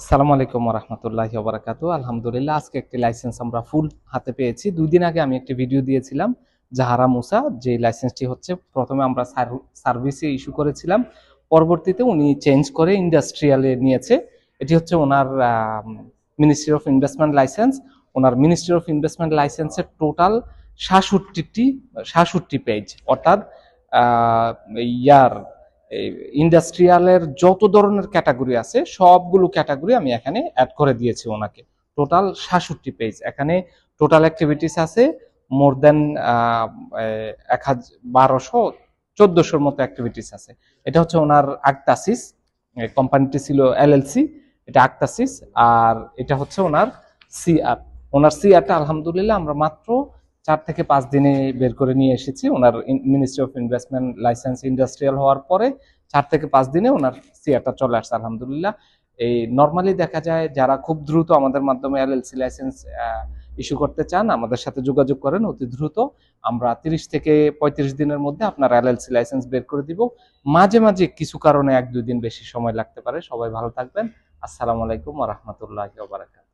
আসসালামু আলাইকুম রহমতুল্লাহ বারাকাতু আলহামদুলিল্লাহ আজকে একটি লাইসেন্স আমরা ফুল হাতে পেয়েছি। দুই দিন আগে আমি একটি ভিডিও দিয়েছিলাম জাহারা মুসা যে লাইসেন্সটি হচ্ছে প্রথমে আমরা সার্ভিসে ইস্যু করেছিলাম। পরবর্তীতে উনি চেঞ্জ করে ইন্ডাস্ট্রিয়ালে নিয়েছে। এটি হচ্ছে ওনার ministry of investment licence owner ministry of investment লাইসেন্সের টোটাল সাতষট্টিটি সাতষট্টি পেজ অর্থাৎ আহ, ইয়ার ইন্ডাস্ট্রিয়ালের যত ধরনের ক্যাটাগরি আছে, সবগুলো ক্যাটাগরি আমি এখানে অ্যাড করে দিয়েছি ওনাকে। টোটাল সাতষট্টি পেজ এখানে টোটাল অ্যাক্টিভিটিস আছে মোর দেন এক হাজার বারোশো চোদ্দশোর মতো অ্যাক্টিভিটিস আছে। এটা হচ্ছে ওনার আক্তাসিস কোম্পানিটি ছিল এলএলসি এটা আক্তাসিস আর এটা হচ্ছে ওনার সিআর ওনার সিআরটা আলহামদুলিল্লাহ আমরা মাত্র চার থেকে পাঁচ দিনে বের করে নিয়ে এসেছি। ওনার ministry of investment licence industrial হওয়ার পরে চার থেকে পাঁচ দিনে ওনার সিআরটা চলে আসছে, আলহামদুলিল্লাহ। এই নর্মালি দেখা যায় যারা খুব দ্রুত আমাদের মাধ্যমে এলএলসি লাইসেন্স ইস্যু করতে চান, আমাদের সাথে যোগাযোগ করেন, অতি দ্রুত। আমরা তিরিশ থেকে পঁয়ত্রিশ দিনের মধ্যে আপনার এলএলসি লাইসেন্স বের করে দিব। মাঝে মাঝে কিছু কারণে এক দুই দিন বেশি সময় লাগতে পারে। সবাই ভালো থাকবেন। আসসালামু আলাইকুম রহমতুল্লাহ বারাকাত